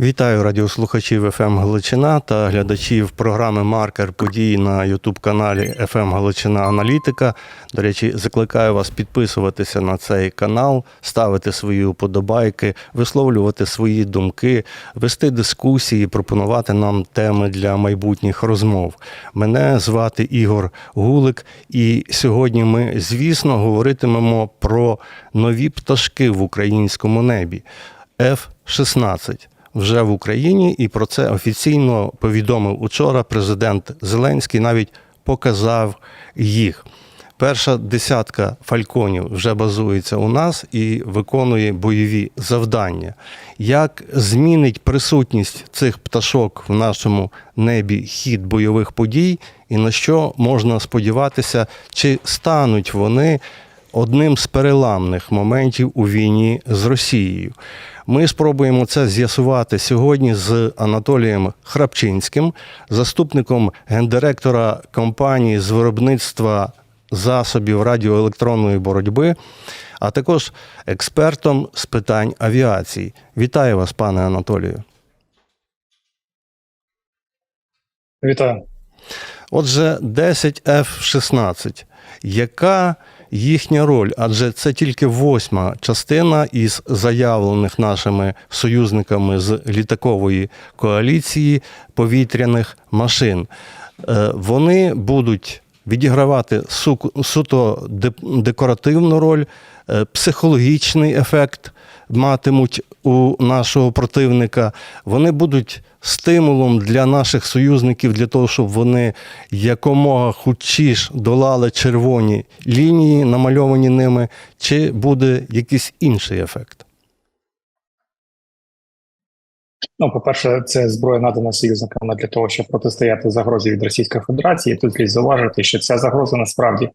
Вітаю радіослухачів ФМ Галичина та глядачів програми Маркер подій на Ютуб-каналі ФМ Галичина Аналітика. До речі, закликаю вас підписуватися на цей канал, ставити свої уподобайки, висловлювати свої думки, вести дискусії, пропонувати нам теми для майбутніх розмов. Мене звати Ігор Гулик, і сьогодні ми, звісно, говоритимемо про нові пташки в українському небі. F-16 вже в Україні, і про це офіційно повідомив учора президент Зеленський, навіть показав їх. Перша десятка фальконів вже базується у нас і виконує бойові завдання. Як змінить присутність цих пташок в нашому небі хід бойових подій, і на що можна сподіватися, чи стануть вони одним з переламних моментів у війні з Росією? Ми спробуємо це з'ясувати сьогодні з Анатолієм Храпчинським, заступником гендиректора компанії з виробництва засобів радіоелектронної боротьби, а також експертом з питань авіації. Вітаю вас, пане Анатолію. Вітаю. Отже, 10 F-16. Яка їхня роль? Адже це тільки восьма частина із заявлених нашими союзниками з літакової коаліції повітряних машин. Е, Вони будуть відігравати су- суто декоративну роль, психологічний ефект матимуть у нашого противника. Вони будуть стимулом для наших союзників для того, щоб вони якомога хутчіш долали червоні лінії, намальовані ними, чи буде якийсь інший ефект? Ну, по-перше, це зброя надана союзниками для того, щоб протистояти загрозі від Російської Федерації. Тут слід зауважити, що ця загроза насправді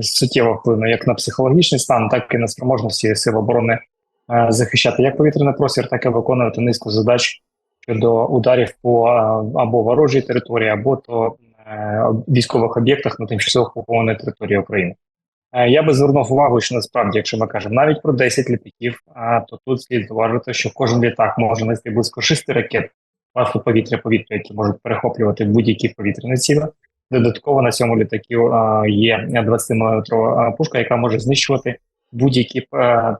суттєво вплине як на психологічний стан, так і на спроможності сил оборони е, захищати як повітряний простір, так і виконувати низку задач щодо ударів по е, або ворожій території, або то е, військових об'єктах на тимчасово окупованій території України. Е, Я би звернув увагу, що насправді, якщо ми кажемо навіть про 10 літаків, то тут слід зважити, що кожен літак може нести близько 6 ракет класу повітря-повітря, які можуть перехоплювати будь-які повітряні ціли. Додатково на цьому літакі а, є 20-мм пушка, яка може знищувати будь-які е,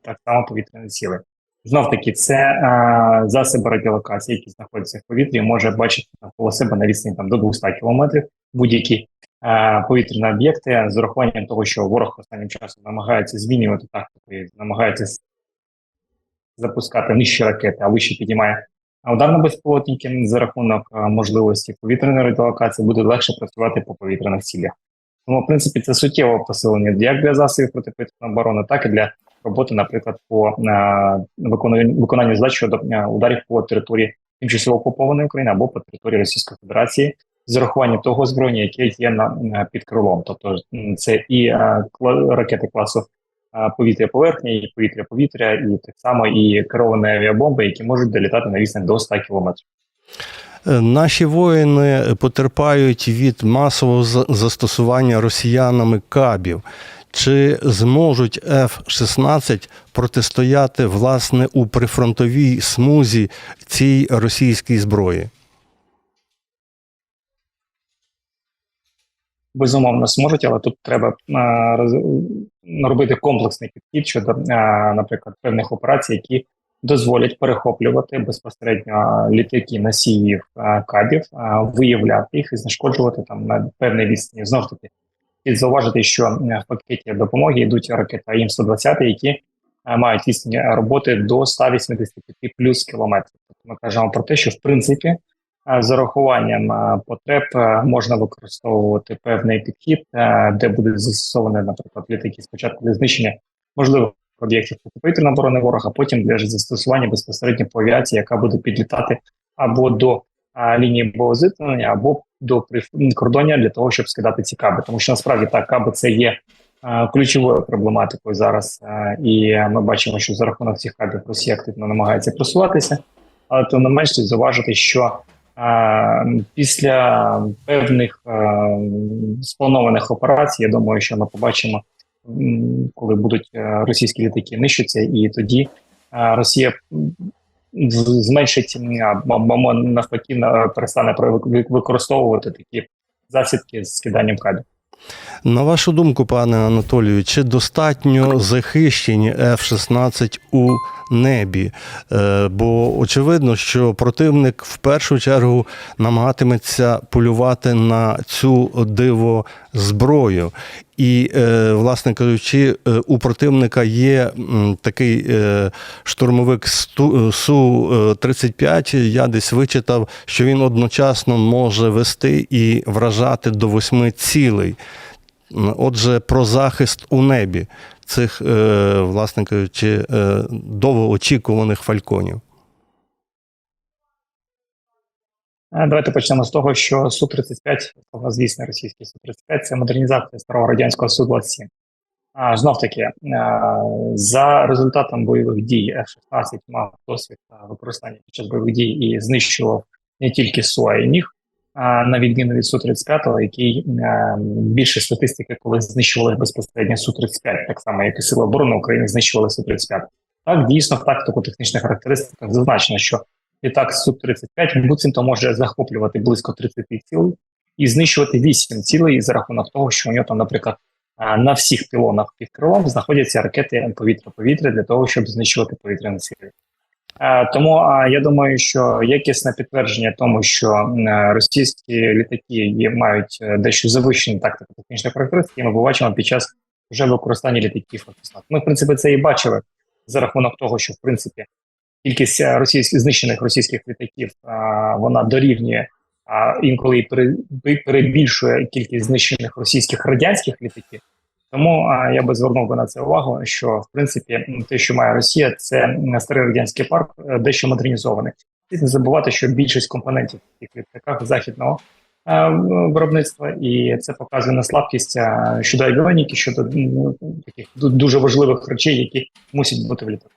так само повітряні ціли. Знов таки, це е, засоби радіолокації, які знаходяться в повітрі, може бачити навколо себе на відстані там до 200 кілометрів будь-які повітряні об'єкти з урахуванням того, що ворог останнім часом намагається змінювати тактику намагається запускати нижчі ракети, а вище піднімає ударно безпілотники за рахунок е, можливості повітряної радіолокації буде легше працювати по повітряних цілях. Тому, в принципі, це суттєве посилення як для засобів протиповітряної оборони, так і для роботи, наприклад, по е, виконанню, виконанню задач щодо е, ударів по території тимчасово окупованої України або по території Російської Федерації з урахуванням того озброєння, яке є на- під крилом. Тобто це і е, ракети класу е, повітря-поверхня, і повітря-повітря, і так само і керовані авіабомби, які можуть долітати на відстань до 100 кілометрів. Е, Наші воїни потерпають від масового застосування росіянами кабів. Чи зможуть F-16 протистояти власне у прифронтовій смузі цій російській зброї? Безумовно, зможуть, але тут треба роз- робити комплексний підхід щодо, наприклад, певних операцій, які дозволять перехоплювати безпосередньо літаки носіїв кабів, виявляти їх і знешкоджувати там на певній відстані. Знов таки, слід зауважити, що в пакеті допомоги йдуть ракети АІМ-120, які е, мають відстані роботи до 185 плюс кілометрів. Тобто ми кажемо про те, що в принципі з урахуванням е, потреб е, можна використовувати певний підхід, е, де буде застосований, наприклад, літаки спочатку для знищення можливих об'єктів протиповітряної оборони ворога, а потім для застосування безпосередньо по авіації, яка буде підлітати або до е, лінії боєзіткнення, або до кордоння для того, щоб скидати ці каби. Тому що насправді так, каби це є е, ключовою проблематикою зараз, е, і ми бачимо, що за рахунок цих кабів Росія активно намагається просуватися, але тим не менш слід зауважити, що Після певних спланованих операцій, я думаю, що ми побачимо, коли будуть е, російські літаки нищаться, і тоді Росія зменшить або навпаки перестане використовувати такі засідки з скиданням кабів. На вашу думку, пане Анатолію, чи достатньо захищені F-16 у небі? Е, Бо очевидно, що противник в першу чергу намагатиметься полювати на цю диво зброю. І, е, власне кажучи, е, у противника є такий е, штурмовик Су-35. Я десь вичитав, що він одночасно може вести і вражати до восьми цілей. Отже, про захист у небі цих, власне кажучи, довгоочікуваних фальконів. Е, Давайте почнемо з того, що Су-35, звісно, російський Су-35 це модернізація старого радянського Су-27. А знов таки, е, за результатом бойових дій F-16 мав досвід е, використання під час бойових дій і знищував не тільки Су, а й міг, на відміну від Су-35, який е, більше статистики, коли знищували безпосередньо Су-35, так само, як і Сили оборони України знищували Су-35. Так, дійсно, в тактико-технічних характеристиках зазначено, що літак Су-35 буцімто може захоплювати близько 30 цілей і знищувати 8 цілей за рахунок того, що у нього там, наприклад, на всіх пілонах під крилом знаходяться ракети повітря-повітря для того, щоб знищувати повітряні цілі. Тому я думаю, що якісне підтвердження тому, що е, російські літаки мають е, дещо завищені тактико-технічні характеристики, ми побачимо під час вже використання літаків Ми, в принципі, це і бачили за рахунок того, що в принципі кількість е, російських знищених російських літаків а, вона дорівнює, а інколи перебільшує кількість знищених російських радянських літаків. Тому а, я би звернув би на це увагу, що в принципі те, що має Росія, це старий радянський парк, е, дещо модернізований. І не забувати, що більшість компонентів в цих літаках західного е, виробництва, і це показує на слабкість е, щодо авіоніки, щодо м, таких дуже важливих речей, які мусять бути в літаку.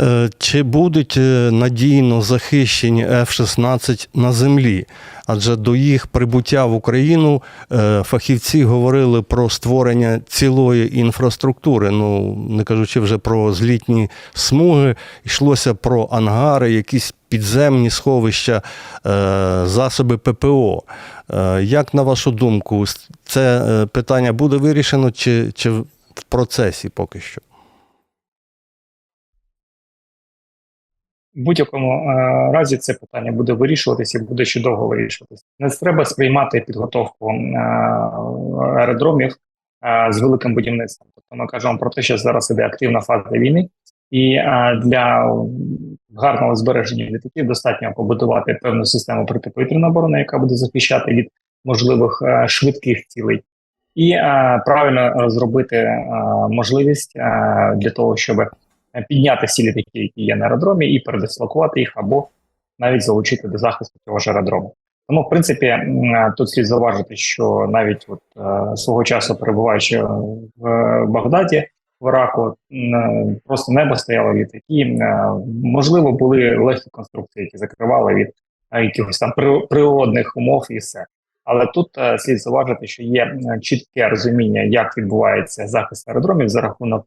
Е, Чи будуть е, надійно захищені F-16 на землі? Адже до їх прибуття в Україну е, фахівці говорили про створення цілої інфраструктури. Ну не кажучи вже про злітні смуги, йшлося про ангари, якісь підземні сховища, засоби ППО. Як на вашу думку, це питання буде вирішено чи, чи в процесі поки що? В будь-якому е, разі це питання буде вирішуватися і буде ще довго вирішуватися. Не треба сприймати підготовку е, аеродромів е, з великим будівництвом. Тобто ми кажемо про те, що зараз іде активна фаза війни, і для гарного збереження літаків достатньо побудувати певну систему протиповітряної оборони, яка буде захищати від можливих швидких цілей, і е, правильно розробити е, можливість е, для того, щоб підняти всі літаки, які є на аеродромі, і передислокувати їх або навіть залучити до захисту цього ж аеродрому. Тому, в принципі, е, тут слід зауважити, що навіть от е, свого часу перебуваючи в е, Багдаді, в Іраку, е, просто небо стояло літаки. е, Можливо, були легкі конструкції, які закривали від е, якихось там природних умов і все. Але тут е, слід зауважити, що є е, чітке розуміння, як відбувається захист аеродромів за рахунок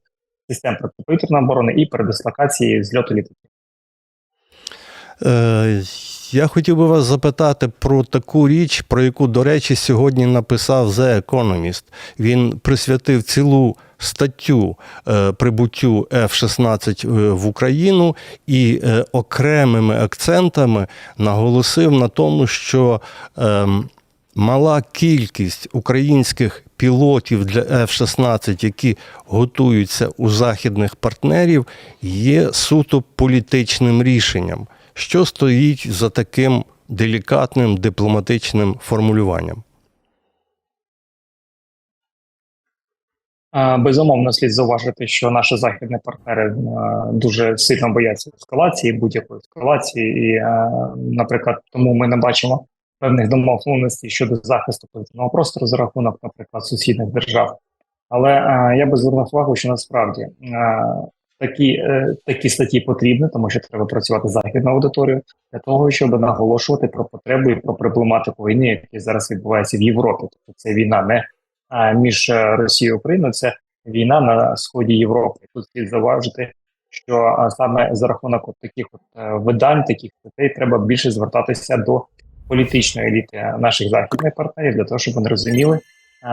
систем протиповітряної оборони і передислокації зльоту літаків. Е, Я хотів би вас запитати про таку річ, про яку, до речі, сьогодні написав The Economist. Він присвятив цілу статтю е, прибуттю F-16 в Україну і е, окремими акцентами наголосив на тому, що ем, мала кількість українських пілотів для F-16, які готуються у західних партнерів, є суто політичним рішенням. Що стоїть за таким делікатним дипломатичним формулюванням? Безумовно, слід зауважити, що наші західні партнери е, дуже сильно бояться ескалації, будь-якої ескалації, і, е, наприклад, тому ми не бачимо певних домовленостей щодо захисту повітряного простору за рахунок, наприклад, сусідних держав. Але е, я би звернув увагу, що насправді е, такі, е, такі статті потрібні, тому що треба працювати з західною аудиторією для того, щоб наголошувати про потребу і про проблематику війни, яка зараз відбувається в Європі. Тобто це війна не а, між е, Росією і Україною, це війна на сході Європи. Тут слід зауважити, що саме за рахунок от таких от е, видань, таких статей, треба більше звертатися до політичної еліти наших західних партнерів для того, щоб вони розуміли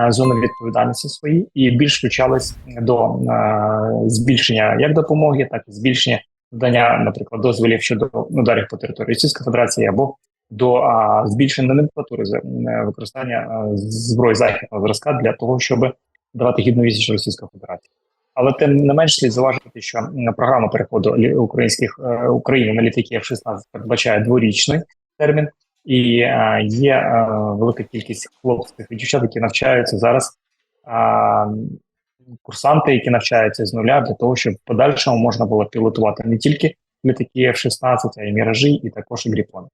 е, зони відповідальності свої і більш включались до е, збільшення як допомоги, так і збільшення надання, наприклад, дозволів щодо ударів по території Російської Федерації або до а, збільшення номенклатури за е, використання зброї західного зразка для того, щоб давати гідну відсіч Російської Федерації. Але тим не менш слід зауважити, що програма переходу українських е, України на літаки F-16 передбачає дворічний термін, і е, є е, велика кількість хлопців і дівчат, які навчаються зараз. Курсанти, які навчаються з нуля, для того, щоб в подальшому можна було пілотувати не тільки літаки F-16, а й міражі, і також і гріпони.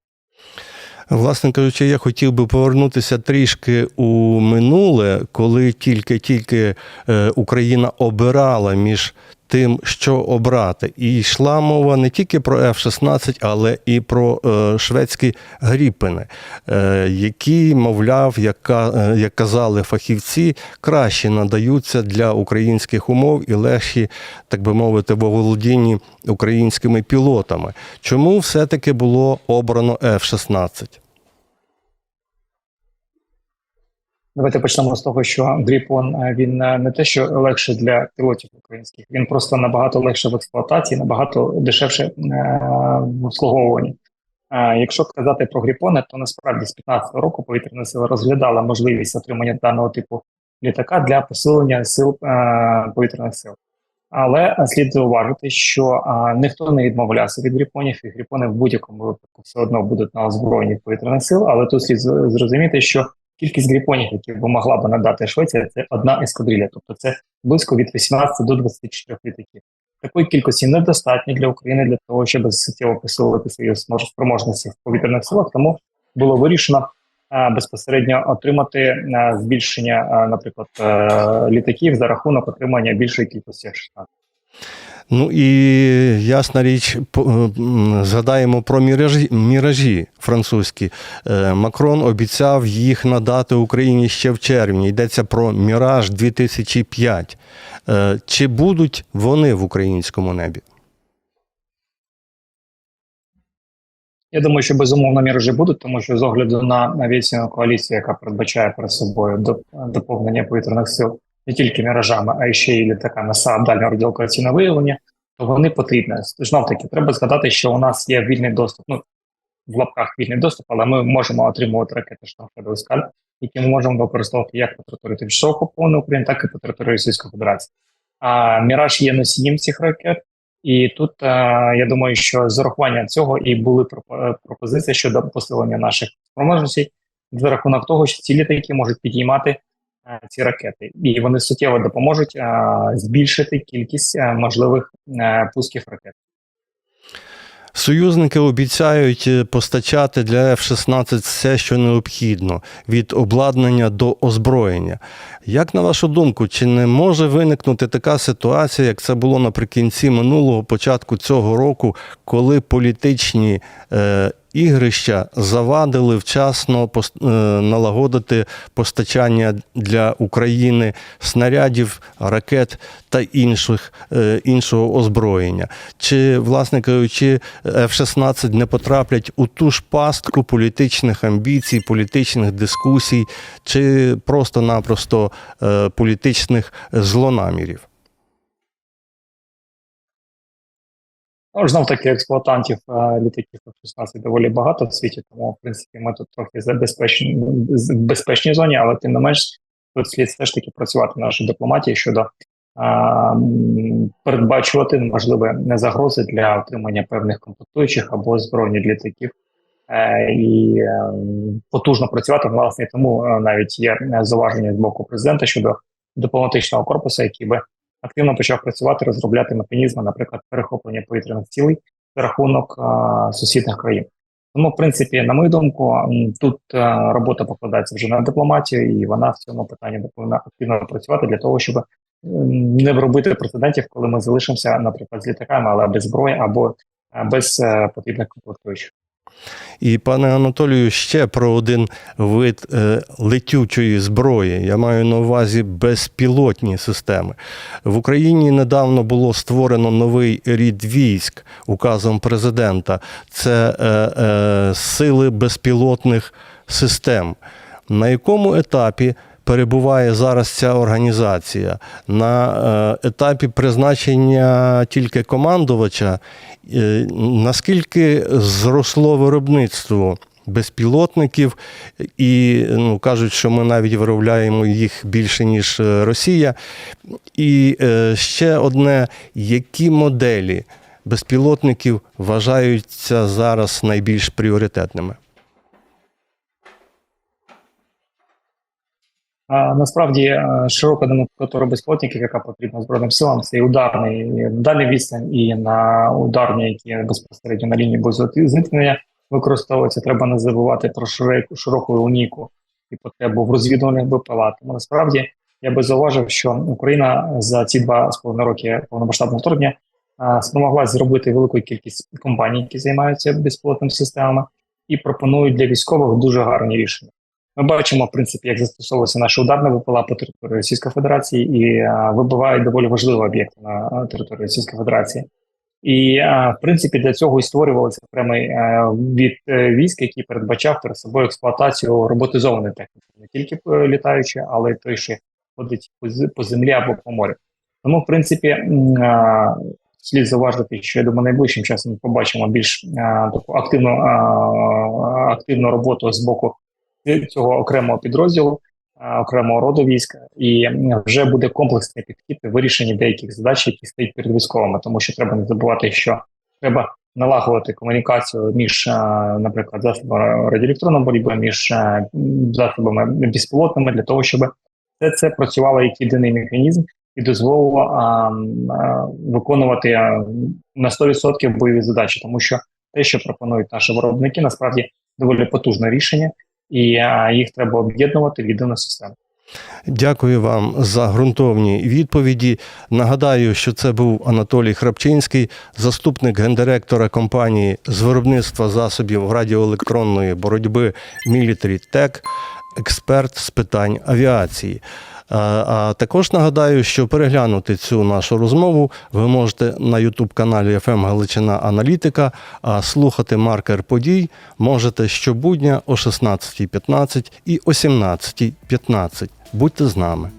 Власне кажучи, я хотів би повернутися трішки у минуле, коли тільки-тільки е, Україна обирала між тим, що обрати. І йшла мова не тільки про F-16, але і про е, шведські гріпини, е, які, мовляв, як, е, як казали фахівці, краще надаються для українських умов і легші, так би мовити, в володінні українськими пілотами. Чому все-таки було обрано F-16? Давайте почнемо з того, що Гріпон е, він е, не те, що легше для пілотів українських, він просто набагато легше в експлуатації, набагато дешевше е, в обслуговуванні. Е, Якщо казати про Гріпони, то насправді з 15-го року повітряна сила розглядала можливість отримання даного типу літака для посилення сил повітряних сил. Але слід зауважити, що ніхто не відмовлявся від гріпонів, і гріпони в будь-якому випадку все одно будуть на озброєнні повітряних сил. Але тут слід зрозуміти, що кількість гріпонів, які б могла б надати Швеція, це одна ескадрилья, тобто це близько від 18 до 24 літаків. Такої кількості недостатньо для України для того, щоб суттєво посилити свої спроможності в повітряних силах. Тому було вирішено е, безпосередньо отримати е, збільшення, е, наприклад, е, літаків за рахунок отримання більшої кількості F-16. Ну і ясна річ, згадаємо про міражі, міражі французькі. Е, Макрон обіцяв їх надати Україні ще в червні. Йдеться про Міраж 2005. Е, Чи будуть вони в українському небі? Я думаю, що безумовно міражі будуть, тому що з огляду на авіаційну коаліцію, яка передбачає перед собою доп- доповнення повітряних сил не тільки міражами, а й ще й літаками СААБ дальнього радіолокаційного виявлення, то вони потрібні. Знов таки, треба згадати, що у нас є вільний доступ. Ну в лапках вільний доступ, але ми можемо отримувати ракети штамфеду Скаль, які ми можемо використовувати як по території тимчасово окупованої України, так і по території Російської Федерації. А Міраж є носієм цих ракет. І тут е, я думаю, що з урахуванням цього і були е, пропозиції щодо посилення наших спроможностей за рахунок того, що ці літаки можуть підіймати ці ракети, і вони суттєво допоможуть е, збільшити кількість е, можливих е, пусків ракет. Союзники обіцяють е, постачати для F-16 все, що необхідно, від обладнання до озброєння. Як на вашу думку, чи не може виникнути така ситуація, як це було наприкінці минулого початку цього року, коли політичні е, ігрища завадили вчасно е, налагодити постачання для України снарядів, ракет та інших, е, іншого озброєння? Чи, власне кажучи, F-16 не потраплять у ту ж пастку політичних амбіцій, політичних дискусій, чи просто-напросто е, політичних злонамірів? Ну, знов таки експлуатантів е, літаків F-16 доволі багато в світі, тому в принципі ми тут трохи забезпечені в безпечній зоні, але тим не менш тут слід все ж таки працювати в нашій дипломатії щодо е, м, передбачувати можливі загрози для отримання певних комплектуючих або збройних літаків. Е, І е, потужно працювати власне тому е, навіть є е, зауваження з боку президента щодо дипломатичного корпусу, який би активно почав працювати, розробляти механізми, наприклад, перехоплення повітряних цілей за рахунок а, сусідних країн. Тому, в принципі, на мою думку, тут а, робота покладається вже на дипломатію, і вона в цьому питанні повинна активно працювати для того, щоб не робити прецедентів, коли ми залишимося, наприклад, з літаками, але без зброї або без е, потрібних комплектуючих. І, пане Анатолію, ще про один вид е, летючої зброї. Я маю на увазі безпілотні системи. В Україні недавно було створено новий рід військ указом президента. Це е, е, сили безпілотних систем. На якому етапі перебуває зараз ця організація? На е, етапі призначення тільки командувача, Е, наскільки зросло виробництво безпілотників, і ну, кажуть, що ми навіть виробляємо їх більше, ніж е, Росія. І ще одне, які моделі безпілотників вважаються зараз найбільш пріоритетними? Насправді е, широка номенклатура безпілотників, яка потрібна Збройним силам, це і ударний і на відстань, і на ударні, які безпосередньо на лінії зіткнення використовуються. Треба не забувати про широку, широку лунійку і потребу в розвідувальних БПЛА. Тому насправді я би зауважив, що Україна за ці два з половиною роки повномасштабного вторгнення а, зробити велику кількість компаній, які займаються безпілотними системами, і пропонують для військових дуже гарні рішення. Ми бачимо, в принципі, як застосовується наша ударна ВПЛА по території Російської Федерації і а, вибивають доволі важливі об'єкти на території Російської Федерації. І, а, в принципі, для цього і створювався окремий е, від е, військ, який передбачав перед собою експлуатацію роботизованої техніки, не тільки е, літаючи, але й той, що ходить по землі або по морю. Тому, в принципі, а, слід зауважити, що я думаю, найближчим часом ми побачимо більш а, таку активну, а, активну роботу з боку цього окремого підрозділу, окремого роду війська, і вже буде комплексний підхід у вирішенні деяких задач, які стоять перед військовими, тому що треба не забувати, що треба налагодити комунікацію між, наприклад, засобами радіоелектронної боротьби, між засобами безпілотними для того, щоб все це працювало як єдиний механізм і дозволило а, а, виконувати на 100% бойові задачі, тому що те, що пропонують наші виробники, насправді доволі потужне рішення, і їх треба об'єднувати в єдину систему. Дякую вам за ґрунтовні відповіді. Нагадаю, що це був Анатолій Храпчинський, заступник гендиректора компанії з виробництва засобів радіоелектронної боротьби Military Tech, експерт з питань авіації. А, а також нагадаю, що переглянути цю нашу розмову ви можете на ютуб-каналі FM Галичина Аналітика, а слухати маркер подій можете щобудня о 16.15 і о 17.15. Будьте з нами.